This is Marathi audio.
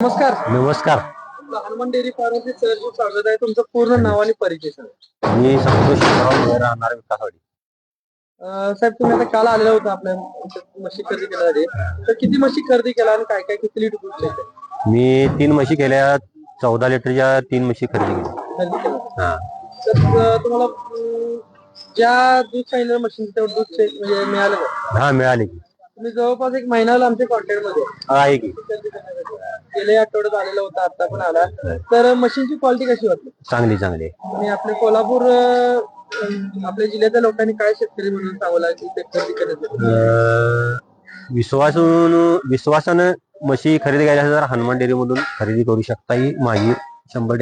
नमस्कार. नमस्कार. हनुमान डेअरी फार्मचे सहर्ष स्वागत आहे. तुमचं पूर्ण नाव आणि परिचय सांगा. मी संतोष राहणार विकासवाडी. अं, साहेब तुम्ही आता काल आलेला होता आपल्या म्हशी खरेदी करण्यासाठी तर किती म्हशी खरेदी केला आणि काय काय किती लिटर दूध? मी तीन म्हशी केल्या. चौदा लिटरच्या तीन म्हशी खरेदी केल्या. खरेदी केलं हा. तर अं, तुम्हाला अं, ज्या दूध सांगितलं मशीन तेवढं दूध म्हणजे मिळालं का? हा मिळाली की. तुम्ही जवळपास एक महिना आमच्या कॉन्टॅक्टमध्ये. आहे. आहे की. खरेदी. गेल्या आठवड्यात आलेला होता आता पण आला. तर मशीनची क्वालिटी कशी वाटली? चांगली चांगली. आणि आपले कोल्हापूर अं, आपल्या जिल्ह्याच्या लोकांनी काय शेतकरी म्हणून सांगू लागेल ते खरेदी अं, विश्वासून विश्वासानं म्हशी खरेदी करायला तर हनुमान डेअरी मधून खरेदी करू शकता ही माझी शंभर